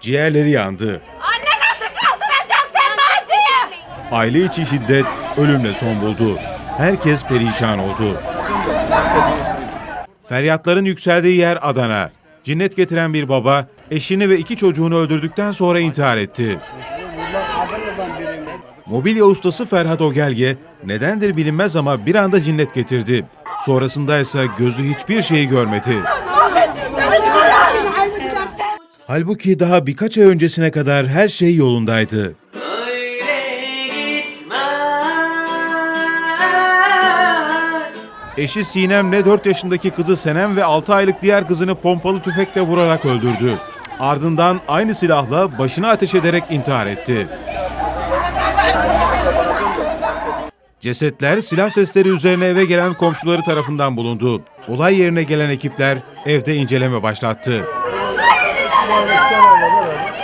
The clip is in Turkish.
ciğerleri yandı. Anne nasıl kaldıracaksın sen bacıyı? Aile içi şiddet ölümle son buldu. Herkes perişan oldu. Feryatların yükseldiği yer Adana. Cinnet getiren bir baba eşini ve iki çocuğunu öldürdükten sonra intihar etti. Mobilya ustası Ferhat Ogelge nedendir bilinmez ama bir anda cinnet getirdi. Sonrasında ise gözü hiçbir şeyi görmedi. Halbuki daha birkaç ay öncesine kadar her şey yolundaydı. Eşi Sinem'le 4 yaşındaki kızı Senem ve 6 aylık diğer kızını pompalı tüfekle vurarak öldürdü. Ardından aynı silahla başına ateş ederek intihar etti. Cesetler silah sesleri üzerine eve gelen komşuları tarafından bulundu. Olay yerine gelen ekipler evde inceleme başlattı. 我这人。